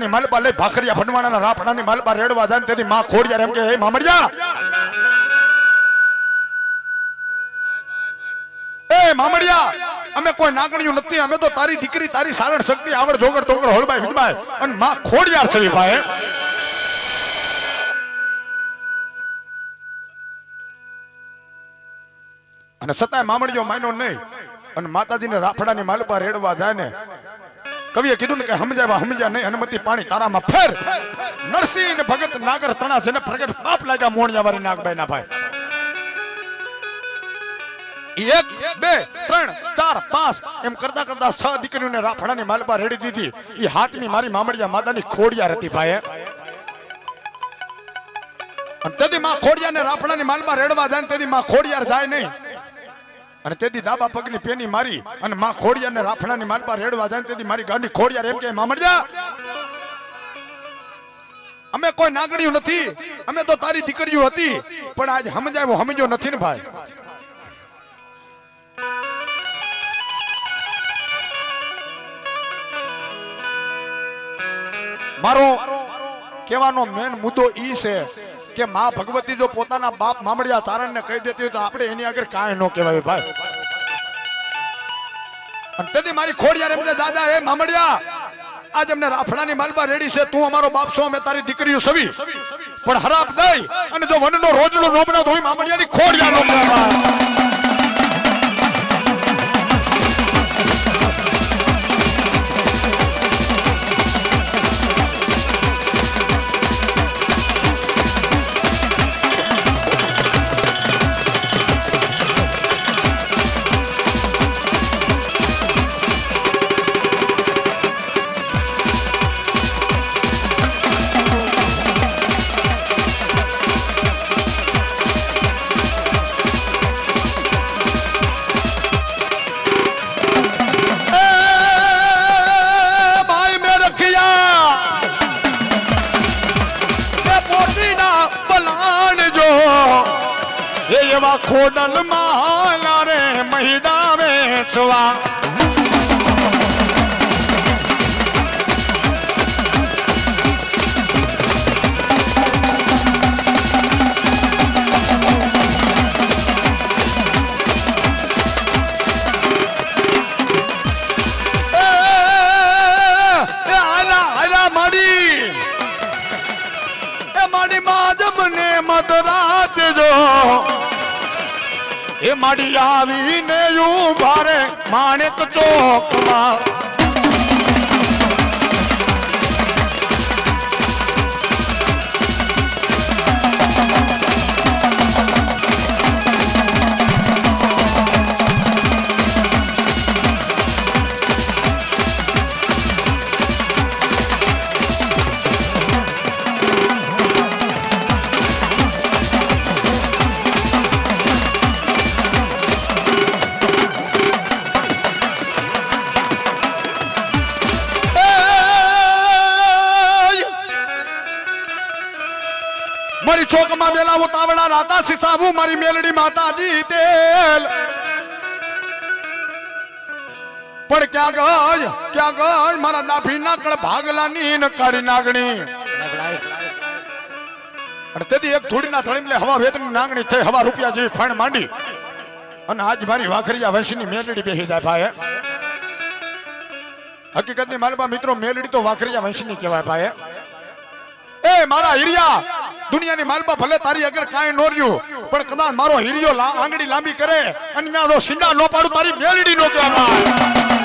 દુનિયાની માલપા લઈ ભાખરિયા ભણવાના રાફડા ની માલપા રેડવા જાય તેથી માં ખોડિયા એમ કે હે મામડિયા! એ મામડિયા, અમે કોઈ અને સતાય મામડીઓ માન્યો નહીં, અને માતાજીને રાફડાની માલપા રેડવા જાય ને કવિએ કીધું કે સમજાવ્યા સમજ્યા નહીં, હનુમતી પાણી તારામાં ફેર. નરસિંહ ને ભગત નાગર તણા છે ને પ્રગટ પાપ લાગ્યા મોણિયા વાળી નાગભાઈ ના ભાઈ. એક, બે, ત્રણ, ચાર, પાંચ, એમ કરતા કરતા છ દીકરીઓને રાફડાની માલપા રેડી દીધી. એ હાથની મારી મામડિયા માતાની ખોડિયાર હતી ભાઈ તેથી માં ખોડિયાને રાફડાની માલમાં રેડવા જાય તેથી માં ખોડિયાર જાય નહીં. અને તેથી દાબા પગની પેની મારી અને માં ખોડિયાને રાફડાની માલમાં રેડવા જાય તેથી મારી ગાંડી ખોડિયા એમ કે મામડજા અમે કોઈ નાગણીઓ નથી. અમે તો તારી દીકરીઓ હતી. પણ આજ સમજાવ્યો સમજો નથી ને ભાઈ. મારો કહેવાનો મેન મુદ્દો ઈ છે કે મા ભગવતી જો પોતાના બાપ મામડિયા ચારણને કહી દેતી હોય તો આપણે એની આગળ કાંઈ ન કહેવાય ભાઈ. અને મારી ખોડિયાર એમ દાદા, હે મામડિયા, આજ અમને રાફડાની માલબા રેડી છે. તું અમારો બાપ છો, અમે તારી દીકરીઓ સવી. પણ હરાપ નહીં. અને જો વનનો રોજનો રોમણા તો મામડિયાની ખોડિયાર નો. વેચવા માડી આવીને યુ ભારે માણેક ચોકમાં. રાતા સિસાવું મારી મેલડી માતાજી તેલ પણ ક્યાં ગજ ક્યાં ગજ મારા નાભી નાકડ ભાગલાની ન કાઢી નાગણી અને તેથી એક થોડીના થળીમલે હવા વેતની નાગણી થઈ હવા રૂપિયા જેવી ફણ માંડી અને આજ મારી વાખરિયા વંશની મેલડી બેસી જાય ભાઈ હકીકતની માલપા મિત્રો મેલડી તો વાખરિયા વંશની કહેવાય ભાઈ એ મારા હિરિયા દુનિયાની માલમાં ભલે તારી અગર કાંઈ નો રહ્યું, પણ કદાચ મારો હીરિયો આંગળી લાંબી કરે અને ત્યાં જો સિંડા નો પાડું, તારી મેલડી નો કહેવાય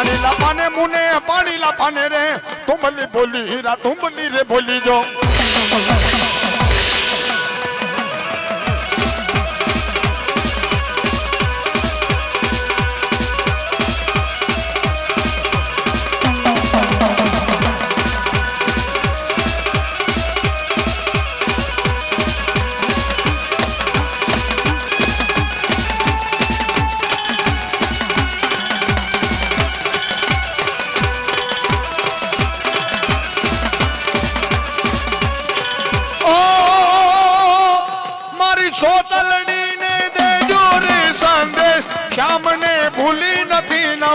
પાણી લાફાને મુને પાણી લાફાને રે. તુંબલી બોલી હીરા તુંબલી રે બોલી જો.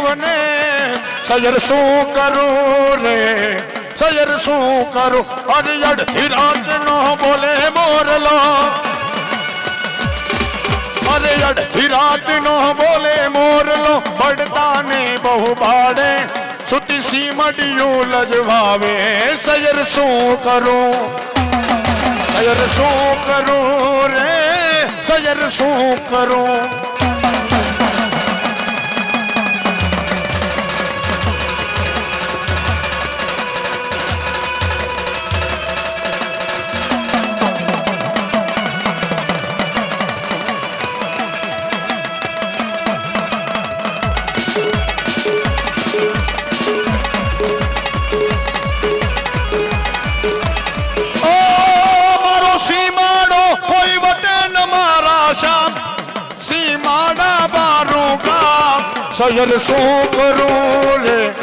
નથી સજર શું કરું રે? સજર શું કરું? અરિયડ રાત નો બોલે મોરલો. અરિયડ રાત નો બોલે મોરલો પડતા ને બહુ બાડે સુતી સીમડિયું લજવાવે, સજર શું કરું? સજર શું કરું રે? સજર શું કરું? સજર શું કરું રે.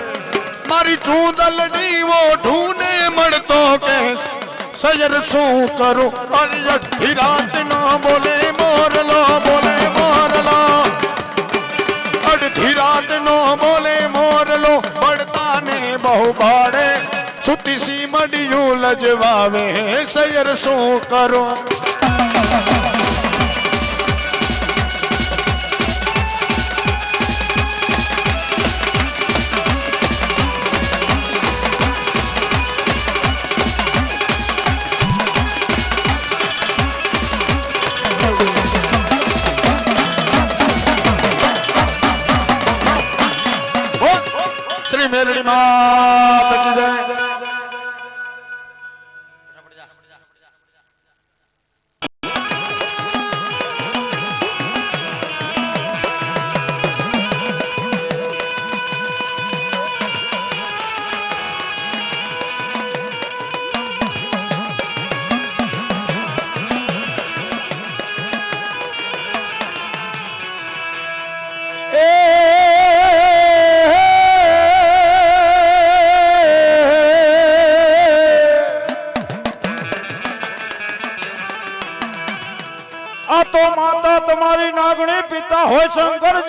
મારી ચૂદલડી વો ને મળતો કે સજર શું કરું? અરજઠી રાત ન બોલે, મોરલો બોલે, મોરલો. અડધી રાત નો બોલે, મોરલો. પડતા ને બહુ બાડે છૂટી સી મડિયું લજવાવે. સૈયર શું કરો?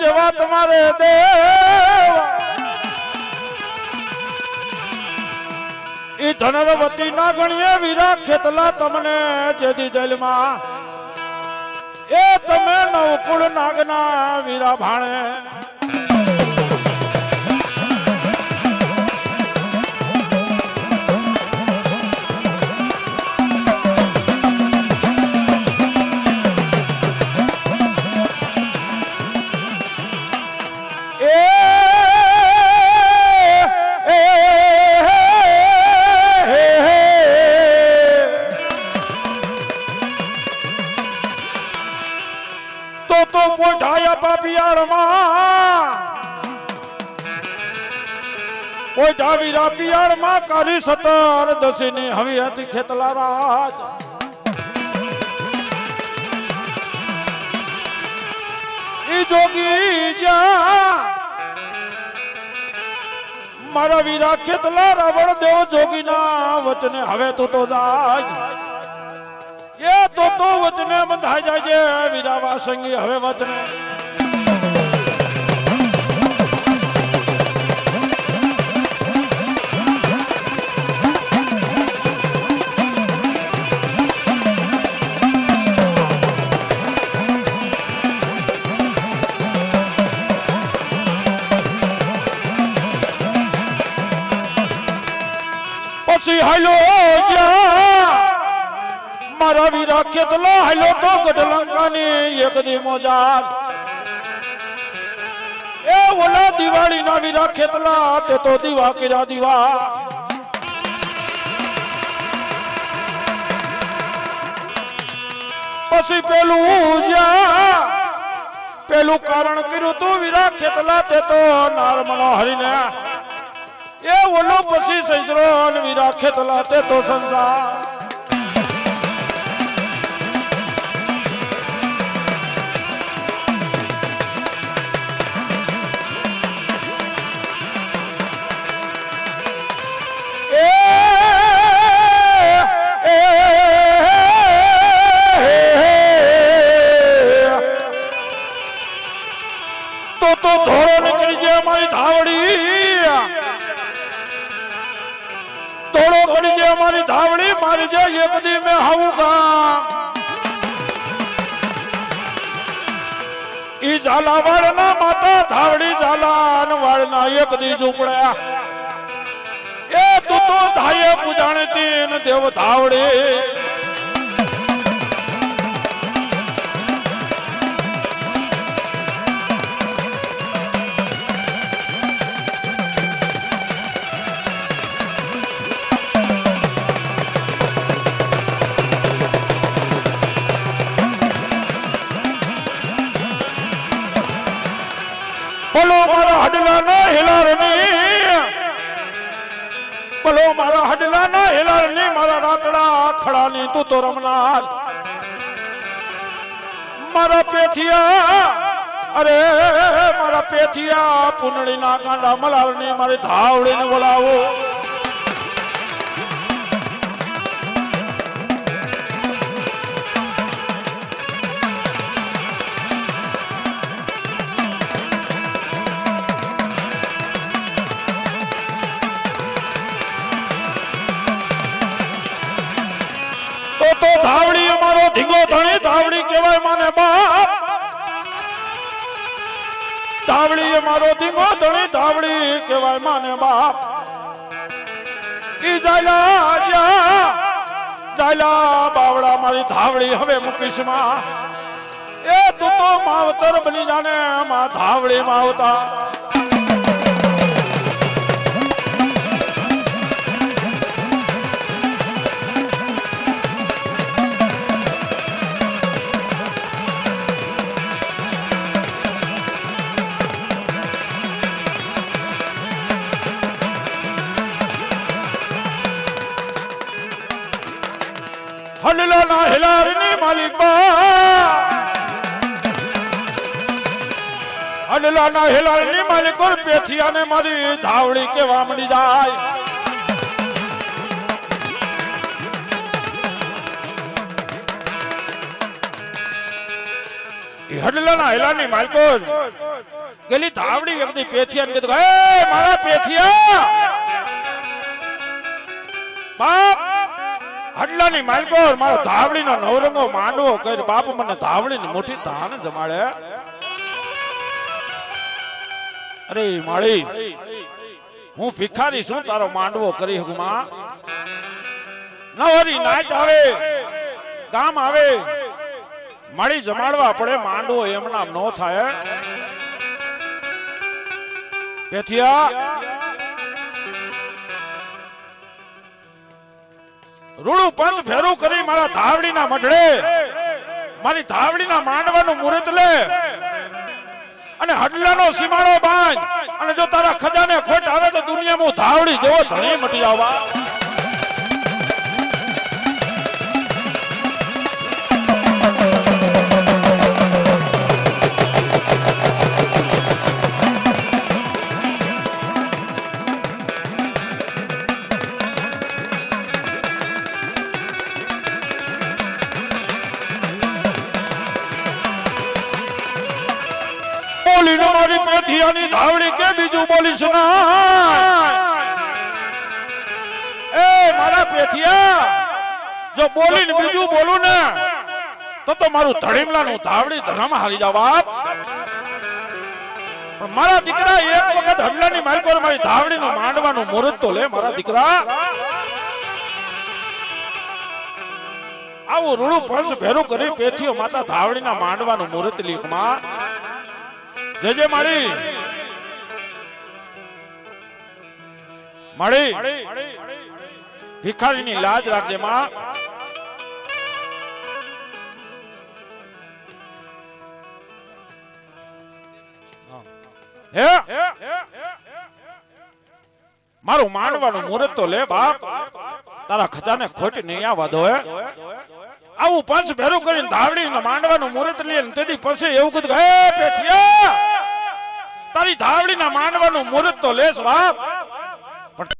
જેવા તમારે દેવ. ઈ ધનરવતી નાગણીએ વીરા ખેતલા તમને જેદી જેલમાં. એ તમે નવકુળ નાગના વીરા ભાણે. મારા વીરા ખેતલા રાવણ દેવ જોગીના વચને હવે તું તો જાય. એ તો તો વચને બંધાઈ જાય છે વીરા વાસંગી હવે વચને. પછી હાલો મારા વીરા કેટલો હાલો તો ગઢલંકાની એક દી મોજાત. એ ઓલા દિવાળી ના વીરા કેટલા તે તો દીવા કિરા દીવા. પછી પેલું પેલું કારણ કર્યું તું વીરા કેટલા તે તો નારમણો મનોહરીને એ ઓલો પછી સજરો વિરાખે તલાતે તો સંસાર તો તો ધોરો નીકળી જાય મારી ધાવણી મારી જે એ બધી મેં હાવું ગામ. ઈ ઝાલાવાડ ના માતા ધાવડી ઝાલાન વાળ વાળના એક દી ઝૂપડ્યા એ તું તો ધાયે પૂજાણી તીન દેવ ધાવડી તું તો રમનાર. મારા પેથિયા અરે મારા પેથિયા પુનડી ના કાંડા મલાર ને મારી ધાવડી ને બોલાવો. ધાવડી મારો ધીંગો ધણી ધાવડી કહેવાય માને બાપ. બાવડા મારી ધાવડી હવે મુકીશમાં. એ તું માવતર બની જાને, માં ધાવડી માવતા હેલારની માલિકા હડલા ના હેલારની માલિકો પેથિયા ને મારી ધાવડી ગેલી ધાવડી એકદી પેથિયા કીધું મારા પેથિયા હડલાની માલકો મારો ધાવડીનો નવરંગો માંડવો કરી, બાપ મને ધાવડીની મોટી ધાન જમાડે. અરે માળી, હું ભિખારી છું, તારો માંડવો કરી શકું માં. નવરી નાચ આવે, ગામ આવે, માળી જમાડવા પડે, માંડવો એમના ન થાય. પેથિયા રૂડું પંચ ફેરું કરી મારા ધાવડીના મઢડે. મારી ધાવડીના માંડવાનું મુહૂર્ત લે. અને હડલાનો સીમાડો બાંધ. અને જો તારા ખજાને ખોટ આવે તો દુનિયામાં ધાવડી જેવો ધણી મટી આવવા. બીજું એ મારા પેથિયા જો બોલીને બીજું બોલું ને તો તો મારું ધડીમલાનું ધાવડી ધરમ હારી જાવ બાપ. મારા દીકરા એક વખત હડલાની માલકો મારી ધાવડીનું માંડવાનું મુહૂર્ત તો લે મારા દીકરા. આવું રૂડું પંચ ભેરું કરી પેથીઓ માતા ધાવડીના માંડવાનું મુહૂર્ત લીખમાં. જય જય માળી માળી. ભિખારીની લાજ રાખજે માં. હે? મારું માંડવાનું મુહૂર્ત તો લે બાપ. તારા ખજાને ખોટ નહીં આવવા દો આવું પાંચ ભેરું કરીને ધાવડી માંડવાનું મુહૂર્ત લે ને તેથી પછી એવું કીધું હે પેથિયા તારી ધાવડીના માંડવાનું મુહૂર્ત તો લેસ બાપ. Por